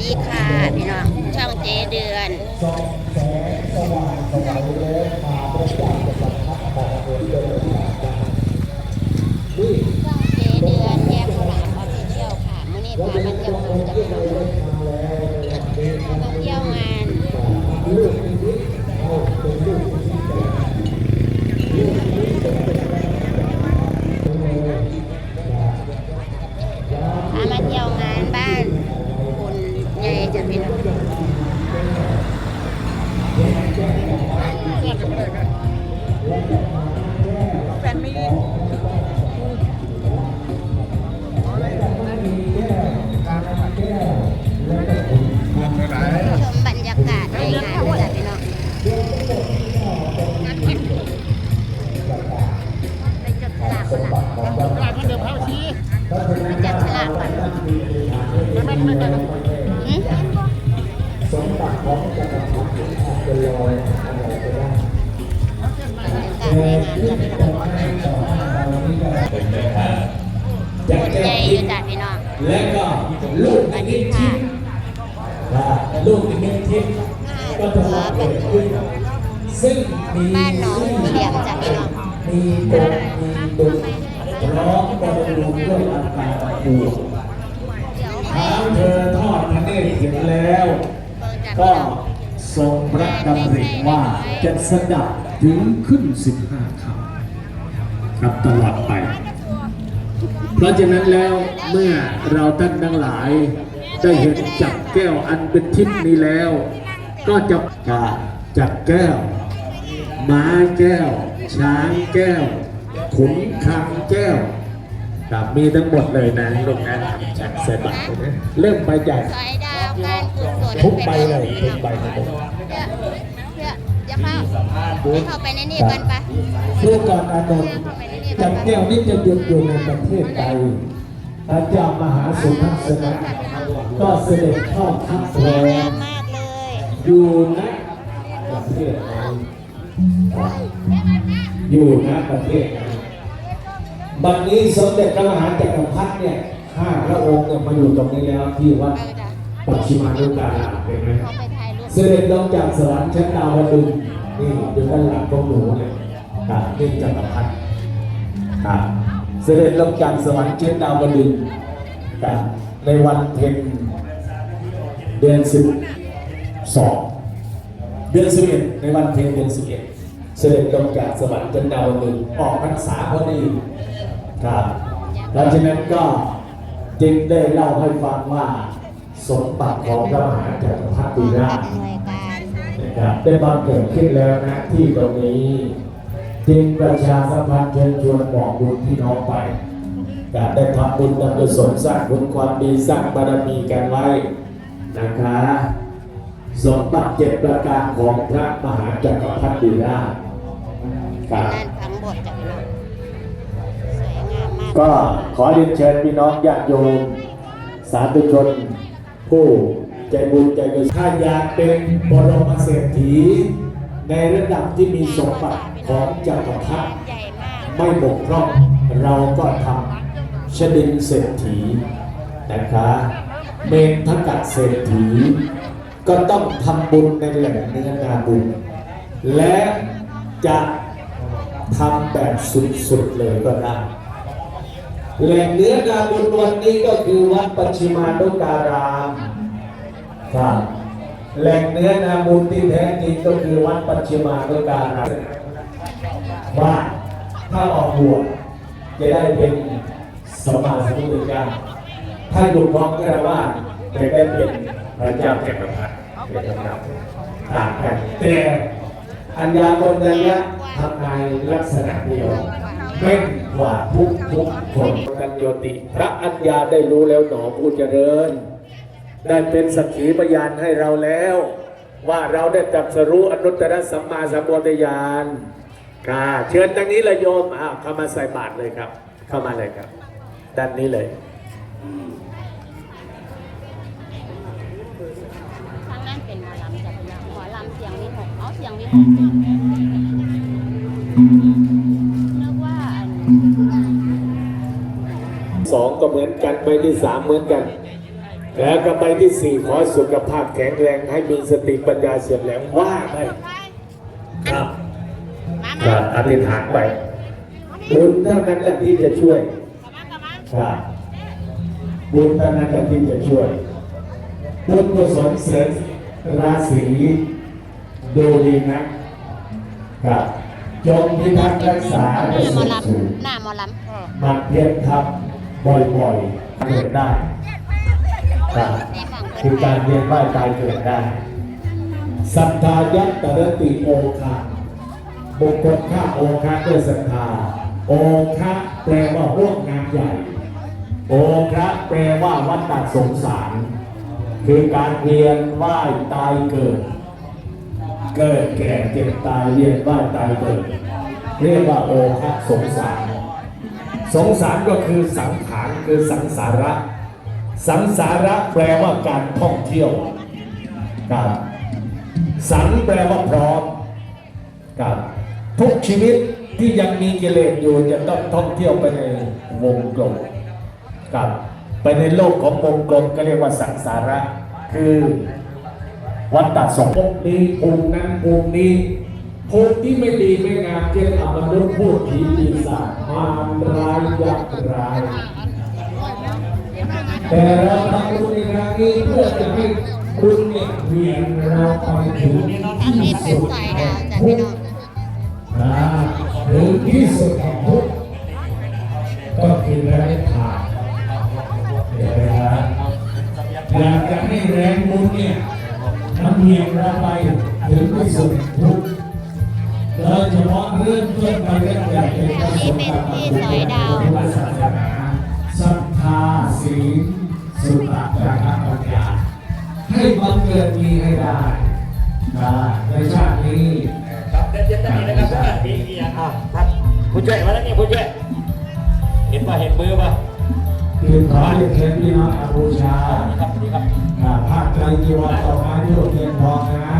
ดีค่ะพี่น้องช่องเจเดือนเจเดือนแยกข้าวหลามออฟฟิเชียลค่ะมื่อนี้พามาเที่ยวงานจะพี่น้อ บรรยากาศในงานจ้ะพี่น้องคนใหญ่อยู่จ้ะพี่น้องและก็ลูกสวัสดีค่ะลูกอีกหนึ่งทิศก็จะมาเกิดขึ้นซึ่งมีบ้านน้องเหลี่ยมจ้ะพี่น้องมีตรงมีตุนร้องบอลลูนด้วยอาการปวดเดี๋ยวไปเท้าเธอทอดพระเนตรเห็นแล้วเบิ่งจ้ะ ก็ทรงพระดำริว่าจะสดับถึงขึ้นสิบห้าคำครับตลอดไป เพราะฉะนั้นแล้วเมื่อเราท่านทั้งหลาย ได้เห็นจับแก้วอันเป็นทิพย์นี้แล้ว ก็จะจับแก้ว ม้าแก้ว ช้างแก้ว ขุนคางแก้วครับมีทั้งหมดเลยนะลูกนะจากเสบัตเริ่มไปจาก ทุกใบเลยทุกใบทั้งหมดเพื่อเพื่ออย่าเข้าให้เข้าไปในนี่กันปะเพื่อการอานนท์จับแก้วนี้จะหยุดอยู่ในประเทศใดพระเจ้ามหาสุทัศนะก็เสด็จเข้าทัพสแรวยงามงมากเลยอยู่ณประเทศนั้นอยู่ณประเทศนั้นบัดนี้สมเด็จพระมหาจักรพรรดิเนี่ยห้าพระองค์เนี่ยมาอยู่ตรงนี้แล้วที่วัดเออจ้ะ ปัจฉิมานุการามเห็นไหมเข้าไปถ่ายรูปเสด็จลงจากสวรรค์ชั้นดาวดึงส์นี่อยู่ด้านหลังของหนูเนี่ยครับนี่จักรพรรดิครับเสด็จลงจากสวรรค์ชั้นดาวดึงส์ครับในวันเพ็ญเดือนสิบสองเดือนสิบเอ็ดในวันเพ็ญเดือนสิบเอ็ดเสด็จลงจากสวรรค์ชั้นดาวดึงส์ออกพรรษาพอดีครับเพราะฉะนั้นก็จึงได้เล่าให้ฟังว่า สมบัติของพระมหาจักรพรรดิราชอำนวยการนะครับได้บังเกิดขึ้นแล้วนะที่ตรงนี้จึงประชาสัมพันธ์เชิญชวนบอกบุญพี่น้องไปการได้ทำบุญทำกุศลสร้างบุญความดีสร้างบารมีกันไว้นะคะสมบัติเจ็ดประการของพระมหาจักรพรรดิราชครับนั่นทั้งหมดจ้ะพี่น้องสวยงามมากก็ขอเรียนเชิญพี่น้องญาติโยมสาธุชน ผู้ใจบุญใจกุศลถ้าอยากเป็นบรมเศรษฐี ในระดับที่มีสมบัติของจักรพรรดิไม่บกพร่องเราก็ทำชดินเศรษฐีนะคะเมนทกัดเศรษฐี ก็ต้องทำบุญในแหล่งเนื้อนาบุญ และจะทำแบบสุดๆเลยก็ได้ แหล่งเนื้อนาบุญวันนี้ก็คือวัดปัจฉิมานุการามครับแหล่งเนื้อนาบุญที่แท้จริงก็คือวัดปัจฉิมานุการามว่าถ้าออกบวชจะได้เป็นสมมาสมุทรเจ้าถ้าอยู่พร้อมกันว่าจะได้เป็นพระเจ้าแก่พระพัดเป็นลำดับต่างกันแต่อัญญาบนระยะทำในลักษณะเดียว เป็นกว่าทุกทุกๆคนกันโยติ พระอัญญาได้รู้แล้วหนอผู้เจริญ ได้เป็นสักขีพยานให้เราแล้ว ว่าเราได้ตรัสรู้อนุตตรสัมมาสัมพุทธญาณค่ะเชิญทางนี้เลยโยมอ้าวเข้ามาใส่บาตรเลยครับ เข้ามาเลยครับ ด้านนี้เลยทางนั้นเป็นหมอลำจ้ะพี่น้องหมอลำเสียงวิหกเอาเสียงวิหก ก็เหมือนกันใบที่สามเหมือนกัน แล้วก็ไปที่สี่ขอสุขภาพแข็งแรงให้มีสติปัญญาเฉียบแหลมว่าไปครับมาคมารับอธิษฐานไปบุญเท่านั้นแหละที่จะช่วยครับบุญเท่านั้นแหละที่จะช่วยบุญกุศลเสริมราศีดูดีนะครับจงพิทักษ์รักษาหให้น้าหมอสุขสูงลำหน้าหมอลมันเพียรทำบ่ บ่อยๆ เกิดได้ครับคือการเวียนว่ายตายเกิดได้ศรัทธายัตตรติโอคะบุคคลฆ่าโอคะด้วยศรัทธา โอคะแปลว่าห่วงงานใหญ่ โอคะแปลว่าวัฏฏสงสาร คือการเวียนว่ายตายเกิด เกิดแก่เจ็บตายเวียนว่ายตายเกิด เรียกว่าโอคะสงสาร สงสารก็คือสังขา คือสังสาระ สังสาระแปลว่าการท่องเที่ยวครับสังแปลว่าพร้อมครับทุกชีวิตที่ยังมีกิเลสอยู่จะต้องท่องเที่ยวไปในวงกลมครับไปในโลกของวงกลมก็เรียกว่าสังสาระ คือวัฏฏะสองภพนี้ภูมินั้นภูมินี้ภูมิที่ไม่ดีไม่งามเช่นอมนุษย์พูดผีปีศาจมารร้ายยักษ์ร้าย แต่เราทำบุญในครั้งนี้เพื่อจะให้คุณเนี่ยเวียนเราไปถึงที่สุดสองทุกน้องนะถึงที่สุดแห่งทุกข์ก็คือแรงผ่านเห็นไหมครับอยากจะให้แรงบุญเนี่ยมันเวียนเราไปถึงที่สุดทุกข์โดยเฉพาะเรื่องต้นไปเรื่องใหญ่เป็นประสองพุทธศาสนาศรั ทาศีลสุตตะจาระปัญญาให้บังเกิดมีให้ได้นะในชาตินี้ครับเดินเย็นตอนนี้นะครับผู้การพีเกีอะครับผู้ช่วยมาแล้วนี่ผู้ช่วยเห็นป่ะเห็นมือป่ะคือขอเรียนเชิญพี่น้องอาบูชาครับนี่ครับภาคใจจีวรต่อมาโยกเทียนทองนะ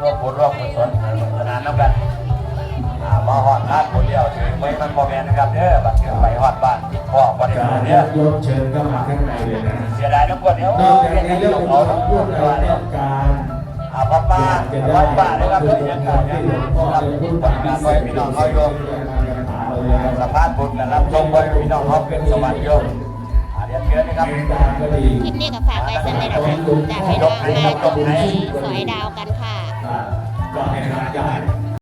รวมบุญรวมกุศลสนุกสนานน้ำกันอ่ามาหอดลาดบุญเดียวถึงไว้มันโมเมนนะครับเด้อบัดเกิดไปหอดบ้านติดพ่อบ่ได้การมาเนี่ยยกเชิญเข้ามาข้างในเลยนะเสียดายทุกคนเดี๋ยวนอกจากเป็นนี้ที่เราของเป็นเขาคำพูดเราว่าเนี่ยต้องการอ่าป้าป้าอยากจะได้ป้าป้านะครับคืเรื่อองขกาองรที่เนี่ยหลวงพ่อรับได้พูดผลงานไว้พี่น้องเขาโยมสภาพบุญกันรับชมไว้พี่น้องเขาเป็นสวัสดิ์โยมอ่าเดี๋ยวเชิญนะครับเมตตาก็ดีคลิปนี้ก็ฝากไว้สำเร็จนะคะจากพี่น้องมาจบที่สอยดาวกันค่ะ ก็ให้ทำได้